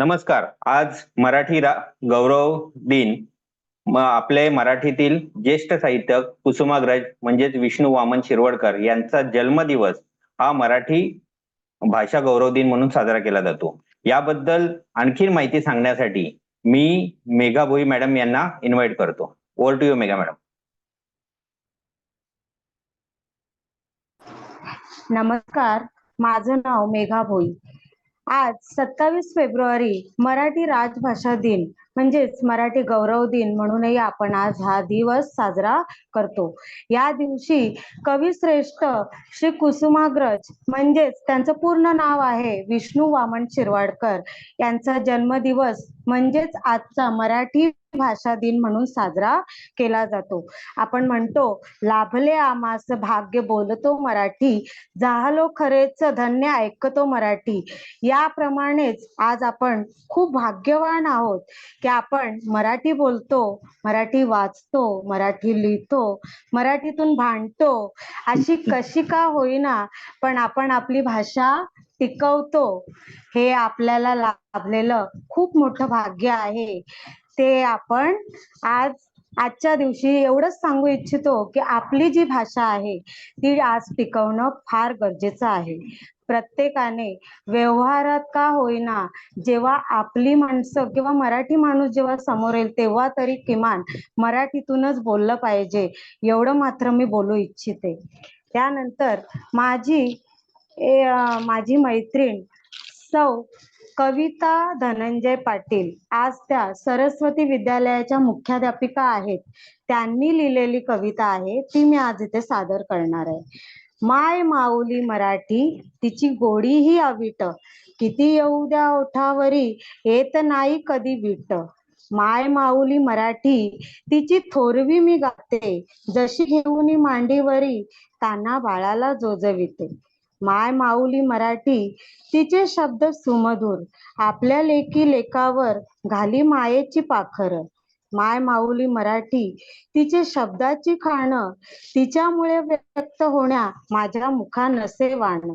नमस्कार. आज मराठी रा गौरव दिन. म आपले मराठीतील ज्येष्ठ साहित्यक कुसुमाग्रज म्हणजेच विष्णू वामन शिरवडकर यांचा जन्मदिवस हा मराठी भाषा गौरव दिन म्हणून साजरा केला जातो. याबद्दल आणखीन माहिती सांगण्यासाठी मी मेघा भोई मॅडम यांना इन्व्हाइट करतो. Over to you Megha madam. नमस्कार. माझं नाव मेघा भोई आज सत्तावीस फेब्रुवारी मराठी राजभाषा दिन म्हणजेच मराठी गौरव दिन म्हणूनही आपण आज हा दिवस साजरा करतो. या दिवशी कविश्रेष्ठ श्री कुसुमाग्रज म्हणजेच त्यांचं पूर्ण नाव आहे विष्णू वामन शिरवाडकर यांचा जन्मदिवस म्हणजेच आजचा मराठी भाषा दिन म्हणून साजरा केला जातो. आपण म्हणतो लाभले आमास भाग्य बोलतो मराठी जाहलो खरेच धन्य ऐकतो मराठी. याप्रमाणेच आज आपण खूप भाग्यवान आहोत की आपण मराठी बोलतो मराठी वाचतो मराठी लिहितो मराठीतून भांडतो अशी कशी का होईना पण आपण आपली भाषा टिकवतो. हे आपल्याला लाभलेलं खूप मोठं भाग्य आहे. ते आपण आज आजच्या दिवशी एवढंच सांगू इच्छितो की आपली जी भाषा आहे ती आज टिकवणं फार गरजेचं आहे. प्रत्येकाने व्यवहारात का होईना जेव्हा आपली माणसं किंवा मराठी माणूस जेव्हा समोर येईल तेव्हा तरी किमान मराठीतूनच बोललं पाहिजे. एवढं मात्र मी बोलू इच्छिते. त्यानंतर माझी ए, माझी मैत्रीण सौ कविता धनंजय पाटील आज त्या सरस्वती विद्यालयाच्या मुख्याध्यापिका आहेत. त्यांनी लिहिलेली कविता आहे ती मी आज इथे सादर करणार आहे. माय माऊली मराठी तिची गोडी ही अविट किती येऊ द्या ओठावरी येत नाही कधी विट. माय माऊली मराठी तिची थोरवी मी गाते जशी घेऊन मांडीवरी ताना बाळाला जोजविते. माय माऊली मराठी तिचे शब्द सुमधुर आपल्या लेकी लेकावर घाली मायेची पाखर. माय माऊली मराठी तिचे शब्दाची खाण तिच्यामुळे व्यक्त होण्या माझ्या मुखा नसे वाण.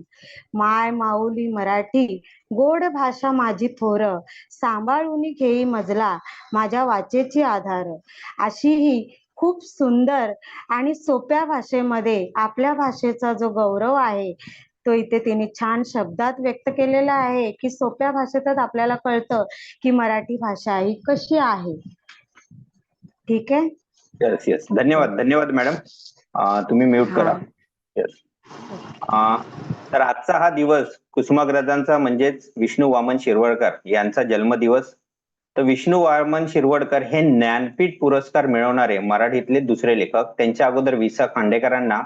माय माऊली मराठी गोड भाषा माझी थोर सांभाळून घेई मजला माझ्या वाचेची आधार. अशी ही खूप सुंदर आणि सोप्या भाषेमध्ये आपल्या भाषेचा जो गौरव आहे तो इथे तिने छान शब्दात व्यक्त केलेला आहे की सोप्या भाषेतच आपल्याला कळतं की मराठी भाषा ही कशी आहे. ठीक आहे? येस येस धन्यवाद धन्यवाद मॅडम. तुम्ही म्यूट करा. येस तर आजचा हा दिवस कुसुमाग्रजांचा म्हणजेच विष्णू वामन शिरवडकर यांचा जन्मदिवस. तर विष्णू वामन शिरवडकर हे ज्ञानपीठ पुरस्कार मिळवणारे मराठीतले दुसरे लेखक. त्यांच्या अगोदर विसा खांडेकरांना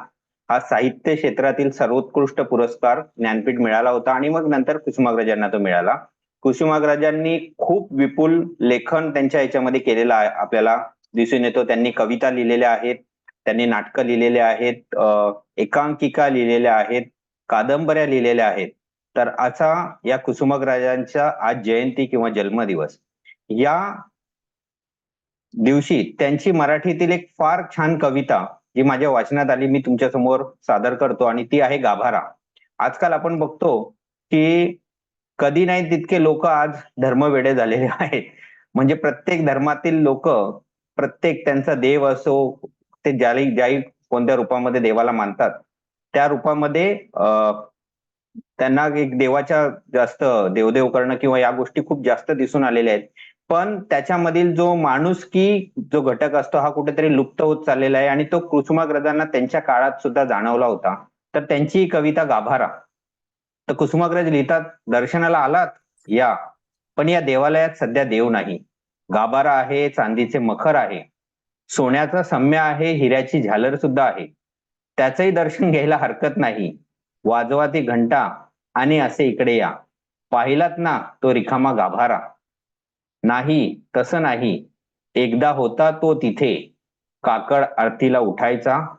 हा साहित्य क्षेत्रातील सर्वोत्कृष्ट पुरस्कार ज्ञानपीठ मिळाला होता आणि मग नंतर कुसुमाग्रजांना तो मिळाला. कुसुमाग्रजांनी खूप विपुल लेखन त्यांच्या याच्यामध्ये केलेलं आहे आपल्याला दिसून येतो. त्यांनी कविता लिहिलेल्या आहेत त्यांनी नाटकं लिहिलेले आहेत एकांकिका लिहिलेल्या आहेत कादंबऱ्या लिहिलेल्या आहेत. तर असा या कुसुमाग्रजांचा आज जयंती किंवा जन्मदिवस. या दिवशी त्यांची मराठीतील एक फार छान कविता जी माझ्या वाचनात आली मी तुमच्यासमोर सादर करतो आणि ती आहे गाभारा. आजकाल आपण बघतो की कधी नाही तितके लोक आज धर्मवेडे झालेले आहेत. म्हणजे प्रत्येक धर्मातील लोक प्रत्येक त्यांचा देव असो ते ज्याला ज्याही कोणत्या रूपामध्ये देवाला मानतात त्या रूपामध्ये त्यांना एक देवाच्या जास्त देवदेव करणं किंवा या गोष्टी खूप जास्त दिसून आलेल्या आहेत. पण त्याच्यामधील जो माणुसकी जो घटक असतो हा कुठेतरी लुप्त होत चाललेला आहे आणि तो कुसुमाग्रजांना त्यांच्या काळात सुद्धा जाणवला होता. तर त्यांची कविता गाभारा. तर कुसुमाग्रज लिहितात दर्शनाला आलात? या. पण या देवालयात सध्या देव नाही. गाभारा आहे चांदीचे मखर आहे. सोन्याचा सम्य आहे हिऱ्याची झालर सुद्धा आहे. त्याचंही दर्शन घ्यायला हरकत नाही. वाजवा ती घंटा आणि असे इकडे या. पाहिलात ना तो रिकामा गाभारा. नाही तसं नाही. एकदा होता तो तिथे. काकड आरतीला उठायचा.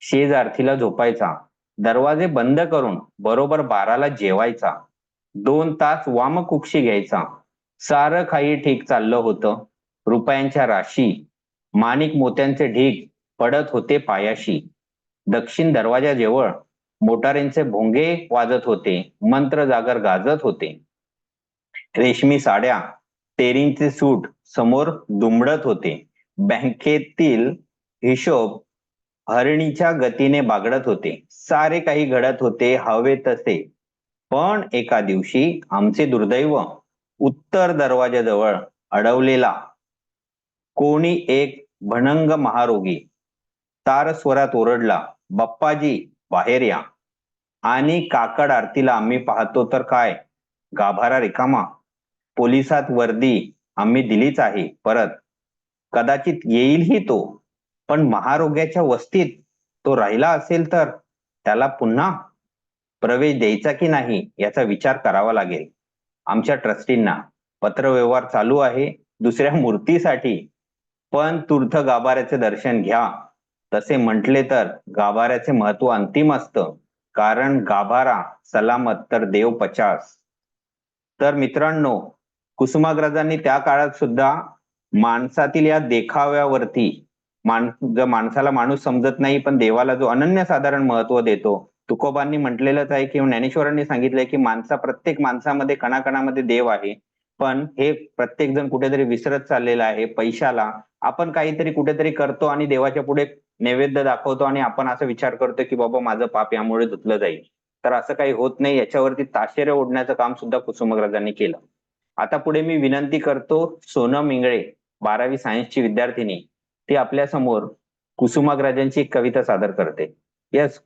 शेज आरतीला झोपायचा. दरवाजे बंद करून बरोबर बाराला जेवायचा. दोन तास वामकुक्षी घ्यायचा. सारं काही ठीक चाललं होतं. रुपयांच्या राशी. माणिक मोत्यांचे ढीग पडत होते पायाशी. दक्षिण दरवाजाजवळ मोटारींचे भोंगे वाजत होते. मंत्र जागर गाजत होते. रेशमी साड्या. तेरींचे सूट समोर दुमडत होते. बँकेतील हिशोब हरणीच्या गतीने बागडत होते. सारे काही घडत होते हवे तसे. पण एका दिवशी आमचे दुर्दैव उत्तर दरवाजाजवळ अडवलेला कोणी एक भणंग महारोगी तार स्वरात ओरडला बाप्पाजी बाहेर या. आणि काकड आरतीला आम्ही पाहतो तर काय? गाभारा रिकामा. पोलिसात वर्दी आम्ही दिलीच आहे परत. कदाचित येईलही तो पण महारोग्याच्या वस्तीत तो राहिला असेल तर त्याला पुन्हा प्रवेश द्यायचा की नाही याचा विचार करावा लागेल. आमच्या ट्रस्टींना पत्रव्यवहार चालू आहे दुसऱ्या मूर्तीसाठी. पण तुर्थ गाभाऱ्याचे दर्शन घ्या. तसे म्हटले तर गाभाऱ्याचे महत्त्व अंतिम असतं. कारण गाभारा सलामत तर देव पचास. तर मित्रांनो कुसुमाग्रजांनी त्या काळात सुद्धा माणसातील या देखाव्यावरती मान जर माणसाला माणूस समजत नाही पण देवाला जो अनन्यसाधारण महत्त्व देतो तुकोबांनी म्हटलेलंच आहे किंवा ज्ञानेश्वरांनी सांगितलंय की माणसा प्रत्येक माणसामध्ये कणाकणामध्ये देव आहे. पण हे प्रत्येक जण कुठेतरी विसरत चाललेलं आहे पैशाला. आपण काहीतरी कुठेतरी करतो आणि देवाच्या पुढे नैवेद्य दाखवतो आणि आपण असा विचार करतो की बाबा माझं पाप यामुळे धुतलं जाईल. तर असं काही होत नाही. याच्यावरती ताशेरे ओढण्याचं काम सुद्धा कुसुमग्रजांनी केलं. आता पुढे मी विनंती करतो सोनम इंगळे बारावी सायन्सची विद्यार्थिनी ती आपल्यासमोर कुसुमाग्रजांची एक कविता सादर करते. यस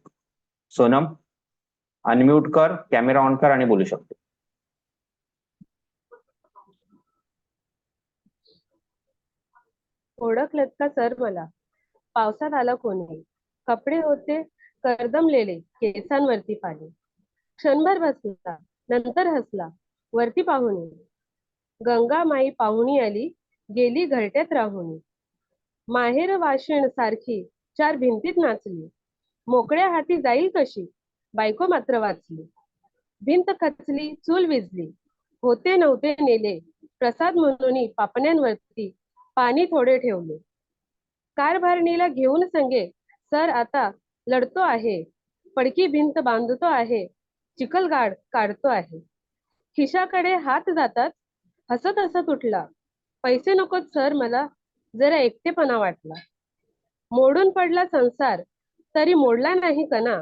सोनम अनम्यूट कर कॅमेरा ऑन कर आणि बोलू शकतो. ओळखलत का सर मला? पावसात आला कोणी? कपडे होते करदमलेले केसांवरती पाणी. क्षणभर बसला नंतर हसला वरती पाहुणे गंगा माई पाहुणी आली गेली घरट्यात राहून. माहेर वाशिण सारखी चार भिंतीत नाचली. मोकळ्या हाती जाईल कशी? बायको मात्र वाचली. भिंत खचली चूल विजली. होते नव्हते नेले. प्रसाद म्हणून पापण्यांवरती पाणी थोडे ठेवले. कारभारणीला घेऊन संगे सर आता लढतो आहे. पडकी भिंत बांधतो आहे. चिखलगाड काढतो आहे. खिशाकडे हात जातात. हसत हसत उठला. पैसे नकोत सर मला. जरा एकटेपणा वाटला. मोडून पडला संसार. तरी मोडला नाही कणा.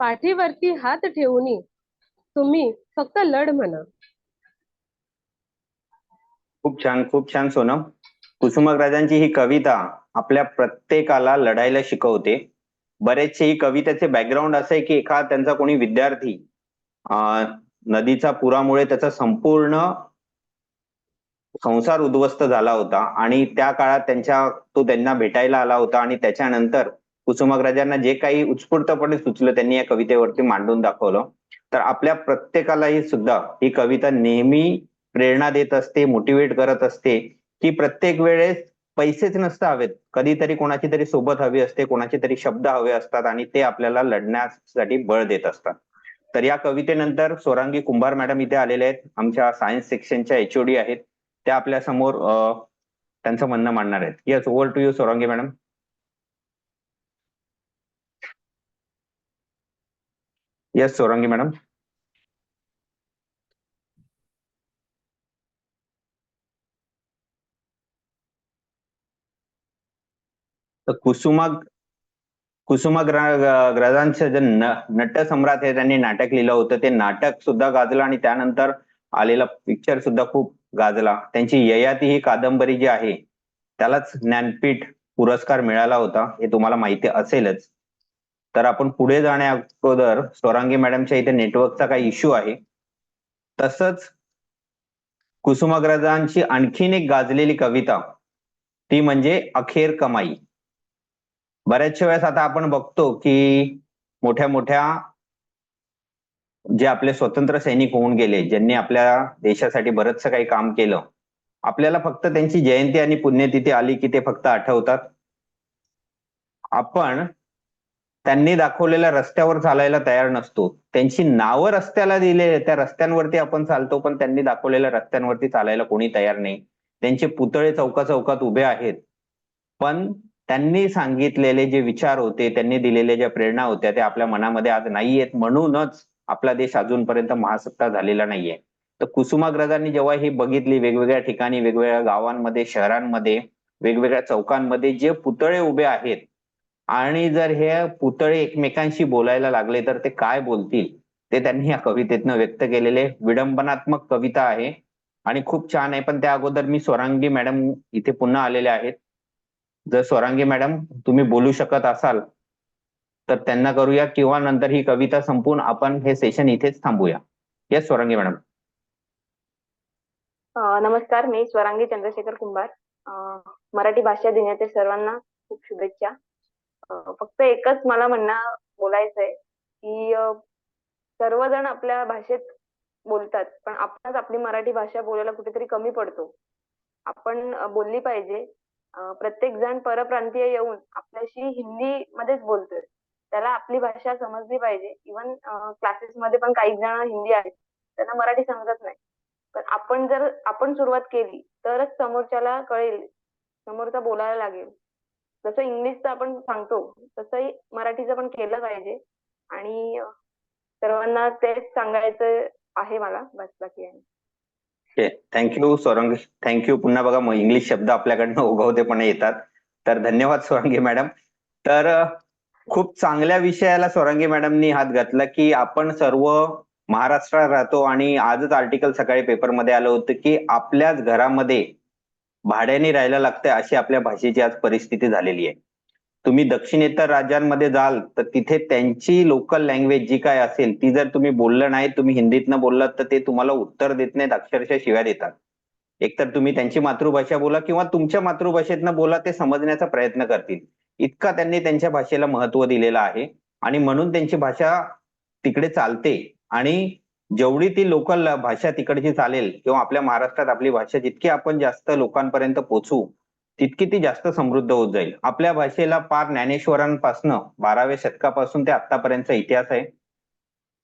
पाठीवरती हात ठेवून तुम्ही फक्त लढ म्हणा. खूप छान खूप छान सोनम. कुसुमाग्रजांची ही कविता आपल्या प्रत्येकाला लढायला शिकवते. बरेचसे ही कवितेचे बॅकग्राऊंड असं आहे की एखादा त्यांचा कोणी विद्यार्थी नदीचा नदीच्या पुरामुळे त्याचा संपूर्ण संसार उद्ध्वस्त झाला होता आणि त्या काळात त्यांच्या तो त्यांना भेटायला आला होता आणि त्याच्यानंतर कुसुमाग्रजांना जे काही उत्स्फूर्तपणे सुचलं त्यांनी या कवितेवरती मांडून दाखवलं. तर आपल्या प्रत्येकालाही सुद्धा ही कविता नेहमी प्रेरणा देत असते मोटिवेट करत असते की प्रत्येक वेळेस पैसेच नसतं हवेत. कधीतरी कोणाची तरी सोबत हवी असते कोणाचे तरी शब्द हवे असतात आणि ते आपल्याला लढण्यासाठी बळ देत असतात. तर या कवितेनंतर सोरांगी कुंभार मॅडम इथे आलेले आहेत. आमच्या सायन्स सेक्शनच्या एचओडी आहेत. त्या आपल्यासमोर अं, त्यांचं म्हणणं मांडणार आहेत. Yes over to you Sorangi madam yes Sorangi madam कुसुमाग कुसुमा कुसुमाग्रजांचं जे न नटसम्राट हे त्यांनी नाटक लिहिलं होतं. ते नाटक सुद्धा गाजलं आणि त्यानंतर आलेला पिक्चर सुद्धा खूप गाजला. त्यांची ययाती ही कादंबरी जी आहे त्यालाच ज्ञानपीठ पुरस्कार मिळाला होता हे तुम्हाला माहिती असेलच. तर आपण पुढे जाण्या अगोदर स्वरांगी मॅडमच्या इथे नेटवर्कचा काही इश्यू आहे. तसंच कुसुमाग्रजांची आणखीन एक गाजलेली कविता ती म्हणजे अखेर कमाई. बऱ्याचशा वेळेस आता आपण बघतो की मोठ्या मोठ्या जे आपले स्वतंत्र सैनिक होऊन गेले ज्यांनी आपल्या देशासाठी बरंचसं काही काम केलं आपल्याला फक्त त्यांची जयंती आणि पुण्यतिथी आली की ते फक्त आठवतात? आपण त्यांनी दाखवलेल्या रस्त्यावर चालायला तयार नसतो. त्यांची नावं रस्त्याला दिले त्या रस्त्यांवरती आपण चालतो पण त्यांनी दाखवलेल्या रस्त्यांवरती चालायला कोणी तयार नाही. त्यांचे पुतळे चौका चौकात उभे आहेत. पण त्यांनी सांगितलेले जे विचार होते त्यांनी दिलेल्या ज्या प्रेरणा होत्या त्या आपल्या मनामध्ये आज नाहीयेत. म्हणूनच आपला देश अजूनपर्यंत महासत्ता झालेला नाहीये. तर कुसुमाग्रजांनी जेव्हा ही बघितली वेगवेगळ्या ठिकाणी वेगवेगळ्या गावांमध्ये शहरांमध्ये वेगवेगळ्या चौकांमध्ये जे पुतळे उभे आहेत आणि जर हे पुतळे एकमेकांशी बोलायला लागले तर ते काय बोलतील? ते त्यांनी या कवितेतनं व्यक्त केलेले विडंबनात्मक कविता आहे आणि खूप छान आहे. पण त्या अगोदर मी स्वरांगी मॅडम इथे पुन्हा आलेले आहेत. जर स्वरांगी मॅडम तुम्ही बोलू शकत असाल तर त्यांना करूया किंवा नंतर ही कविता संपून आपण हे सेशन इथेच थांबूया. येस स्वरांगी मॅडम नमस्कार मी स्वरांगी चंद्रशेखर कुंभार. मराठी भाषा दिनाच्या सर्वांना खूप शुभेच्छा. फक्त एकच मला म्हणणं बोलायचंय आहे की सर्वजण आपल्या भाषेत बोलतात पण आपणच आपली मराठी भाषा बोलायला कुठेतरी कमी पडतो. आपण बोलली पाहिजे. प्रत्येक जण परप्रांतीय येऊन आपल्याशी हिंदी मध्येच बोलतोय. त्याला आपली भाषा समजली पाहिजे. इवन क्लासेस मध्ये पण काही जण हिंदी आहेत. त्यांना मराठी समजत नाही. पण आपण जर आपण सुरुवात केली तरच समोरच्याला कळेल समोरचा बोलायला लागेल. जसं इंग्लिशचं आपण सांगतो तसंही मराठीचं पण केलं पाहिजे. आणि सर्वांना तेच सांगायचं आहे मला बस बाकी आहे. थँक्यू स्वरांगी थँक्यू पुन्हा बघा इंग्लिश शब्द आपल्याकडनं उगवतेपणे येतात. तर धन्यवाद स्वरांगी मॅडम. तर खूप चांगल्या विषयाला स्वरांगी मॅडमनी हात घातला की आपण सर्व महाराष्ट्रात राहतो आणि आजच आर्टिकल सकाळी पेपरमध्ये आलं होतं की आपल्याच घरामध्ये भाड्याने राहायला लागतंय अशी आपल्या भाषेची आज परिस्थिती झालेली आहे. तुम्ही दक्षिणेतर राज्यांमध्ये जाल तर तिथे त्यांची लोकल लँग्वेज जी काय असेल ती जर तुम्ही बोललं नाही तुम्ही हिंदीतनं बोललात तर ते तुम्हाला उत्तर देत नाहीत अक्षरशः शिव्या देतात. एकतर तुम्ही त्यांची मातृभाषा बोला किंवा तुमच्या मातृभाषेतनं बोला ते समजण्याचा प्रयत्न करतील. इतका त्यांनी त्यांच्या भाषेला महत्त्व दिलेलं आहे. आणि म्हणून त्यांची भाषा तिकडे चालते. आणि जेवढी ती लोकल भाषा तिकडची चालेल किंवा आपल्या महाराष्ट्रात आपली भाषा जितकी आपण जास्त लोकांपर्यंत पोचू तितकी ती जास्त समृद्ध होत जाईल. आपल्या भाषेला पार ज्ञानेश्वरांपासनं बाराव्या शतकापासून ते आतापर्यंतचा इतिहास आहे.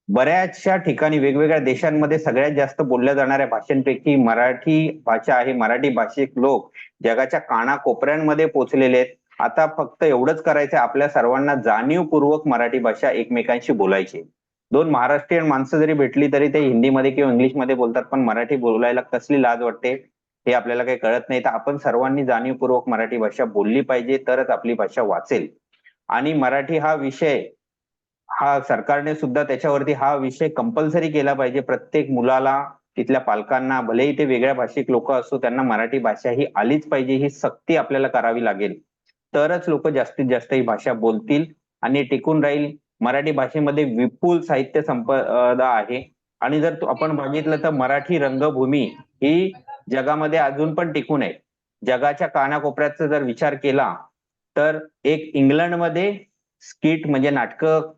बऱ्याचशा ठिकाणी वेगवेगळ्या देशांमध्ये सगळ्यात जास्त बोलल्या जाणाऱ्या भाषांपैकी मराठी भाषा आहे. मराठी भाषिक लोक जगाच्या कानाकोपऱ्यांमध्ये पोचलेले आहेत. आता फक्त एवढंच करायचं आपल्या सर्वांना जाणीवपूर्वक मराठी भाषा एकमेकांशी बोलायची. दोन महाराष्ट्रीयन माणसं जरी भेटली तरी ते हिंदीमध्ये किंवा इंग्लिशमध्ये बोलतात पण मराठी बोलायला कसली लाज वाटते हे आपल्याला काही कळत नाही. तर आपण सर्वांनी जाणीवपूर्वक मराठी भाषा बोलली पाहिजे तरच आपली भाषा वाचेल. आणि मराठी हा विषय हा सरकारने सुद्धा त्याच्यावरती हा विषय कंपल्सरी केला पाहिजे. प्रत्येक मुलाला तिथल्या पालकांना भलेही ते वेगळ्या भाषिक लोक असो त्यांना मराठी भाषा ही आलीच पाहिजे ही सक्ती आपल्याला करावी लागेल. तरच लोक जास्तीत जास्त ही भाषा बोलतील आणि टिकून राहील. मराठी भाषेमध्ये विपुल साहित्य संपदा आहे. आणि जर आपण बघितलं तर मराठी रंगभूमी ही जगामध्ये अजून पण टिकून आहे. जगाच्या कानाकोपऱ्याचा जर विचार केला तर एक इंग्लंडमध्ये स्किट म्हणजे नाटकं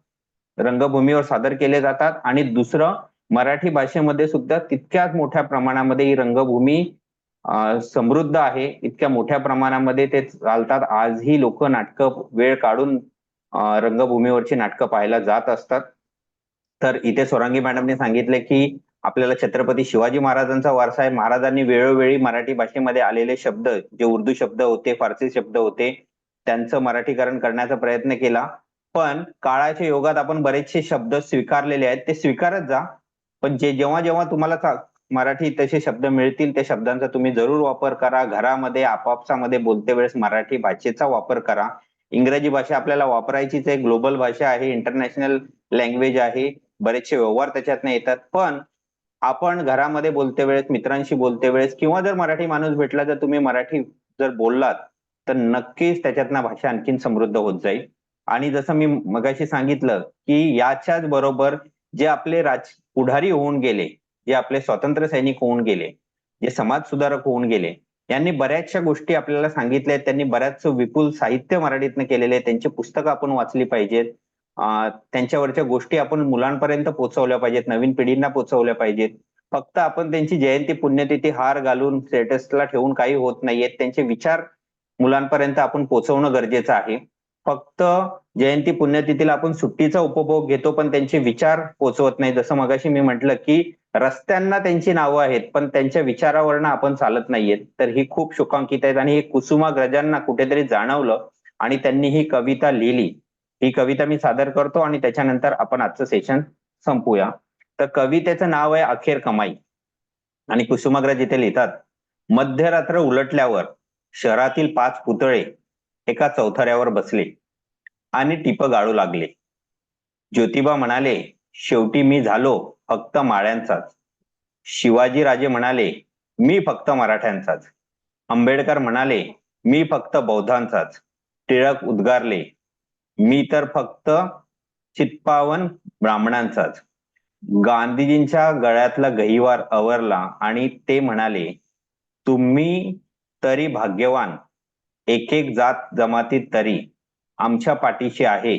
रंगभूमीवर सादर केले जातात. आणि दुसरं मराठी भाषेमध्ये सुद्धा तितक्याच मोठ्या प्रमाणामध्ये ही रंगभूमी समृद्ध आहे. इतक्या मोठ्या प्रमाणामध्ये ते चालतात. आजही लोक नाटकं वेळ काढून रंगभूमीवरची नाटकं पाहायला जात असतात. तर इथे सोरांगी मॅडमने सांगितले की आपल्याला छत्रपती शिवाजी महाराजांचा वारसा आहे. महाराजांनी वेळोवेळी मराठी भाषेमध्ये आलेले शब्द जे उर्दू शब्द होते फारसी शब्द होते त्यांचं मराठीकरण करण्याचा प्रयत्न केला. पण काळाच्या योगात आपण बरेचसे शब्द स्वीकारलेले आहेत. ते स्वीकारत जा. पण जे जेव्हा जेव्हा तुम्हाला मराठी तसे शब्द मिळतील त्या शब्दांचा तुम्ही जरूर वापर करा. घरामध्ये आपापसामध्ये बोलते वेळेस मराठी भाषेचा वापर करा. इंग्रजी भाषा आपल्याला वापरायचीच आहे. ग्लोबल भाषा आहे इंटरनॅशनल लँग्वेज आहे. बरेचसे व्यवहार त्याच्यातनं येतात. पण आपण घरामध्ये बोलते वेळेस मित्रांशी बोलते वेळेस किंवा जर मराठी माणूस भेटला जर तुम्ही मराठी जर बोललात तर नक्कीच त्याच्यातनं भाषा आणखीन समृद्ध होत जाईल. आणि जसं मी मगाशी सांगितलं की याच्याच बरोबर जे आपले राज पुढारी होऊन गेले जे आपले स्वातंत्र्य सैनिक होऊन गेले जे समाज सुधारक होऊन गेले यांनी बऱ्याचशा गोष्टी आपल्याला सांगितल्या आहेत. त्यांनी बऱ्याच विपुल साहित्य मराठीतनं केलेले आहे त्यांची पुस्तकं आपण वाचली पाहिजेत. त्यांच्यावरच्या गोष्टी आपण मुलांपर्यंत पोहोचवल्या पाहिजेत. नवीन पिढींना पोहोचवल्या पाहिजेत. फक्त आपण त्यांची जयंती पुण्यतिथी हार घालून स्टेटसला ठेवून काही होत नाहीयेत त्यांचे विचार मुलांपर्यंत आपण पोहोचवणं गरजेचं आहे. फक्त जयंती पुण्यतिथीला आपण सुट्टीचा उपभोग घेतो पण त्यांचे विचार पोचवत नाही. जसं मगाशी मी म्हटलं की रस्त्यांना त्यांची नावं आहेत पण त्यांच्या विचारावरनं आपण चालत नाहीयेत तर ही खूप शोकांकित आहेत आणि हे कुसुमाग्रजांना कुठेतरी जाणवलं आणि त्यांनी ही कविता लिहिली. ही कविता मी सादर करतो आणि त्याच्यानंतर आपण आजचं सेशन संपूया. तर कवितेचं नाव आहे अखेर कमाई. आणि कुसुमाग्रज इथे लिहितात मध्यरात्र उलटल्यावर शहरातील पाच पुतळे एका चौथऱ्यावर बसले. आणि टिप गाळू लागले. ज्योतिबा म्हणाले शेवटी मी झालो फक्त माळ्यांचाच. शिवाजी राजे म्हणाले मी फक्त मराठ्यांचाच. आंबेडकर म्हणाले मी फक्त बौद्धांचाच. टिळक उद्गारले मी तर फक्त चित्पावन ब्राह्मणांचाच. गांधीजींच्या गळ्यातला गहिवार आवरला आणि ते म्हणाले तुम्ही तरी भाग्यवान. एक एक जात जमातीत तरी आमच्या पाठीशी आहे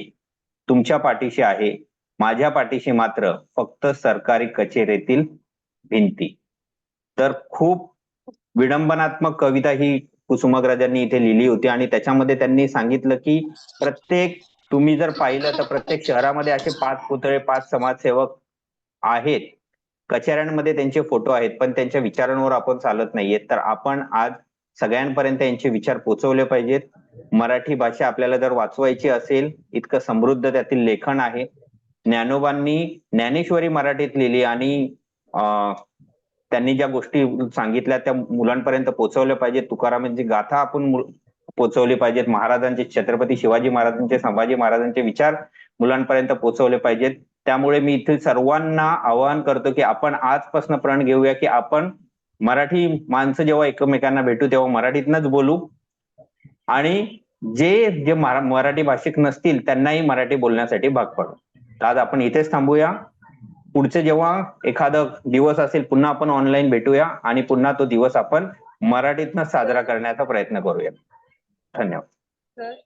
तुमच्या पाठीशी आहे माझ्या पाठीशी मात्र फक्त सरकारी कचेरीतील भिंती. तर खूप विडंबनात्मक कविता ही कुसुमाग्रजांनी इथे लिहिली होती आणि त्याच्यामध्ये त्यांनी सांगितलं की प्रत्येक तुम्ही जर पाहिलं तर प्रत्येक शहरामध्ये असे पाच पुतळे पाच समाजसेवक आहेत. कचेऱ्यांमध्ये त्यांचे फोटो आहेत पण त्यांच्या विचारांवर आपण चालत नाहीये. तर आपण आज सगळ्यांपर्यंत यांचे विचार पोहोचवले पाहिजेत. मराठी भाषा आपल्याला जर वाचवायची असेल इतकं समृद्ध त्यातील लेखन आहे. ज्ञानोबांनी ज्ञानेश्वरी मराठीत लिहिली आणि त्यांनी ज्या गोष्टी सांगितल्या त्या मुलांपर्यंत पोहोचवल्या पाहिजेत. तुकारामांची गाथा आपण पोचवली पोहोचवली पाहिजेत. महाराजांचे छत्रपती शिवाजी महाराजांचे संभाजी महाराजांचे विचार मुलांपर्यंत पोहोचवले पाहिजेत. त्यामुळे मी इथे सर्वांना आवाहन करतो की आपण आजपासून प्रण घेऊया की आपण मराठी माणसं जेव्हा एकमेकांना भेटू तेव्हा मराठीतनच बोलू. आणि जे जे मराठी भाषिक नसतील त्यांनाही मराठी बोलण्यासाठी भाग पाडू. आज आपण इथेच थांबूया. पुढचे जेव्हा एखादा दिवस असेल पुन्हा आपण ऑनलाईन भेटूया आणि पुन्हा तो दिवस आपण मराठीतनं साजरा करण्याचा प्रयत्न करूया. धन्यवाद. सर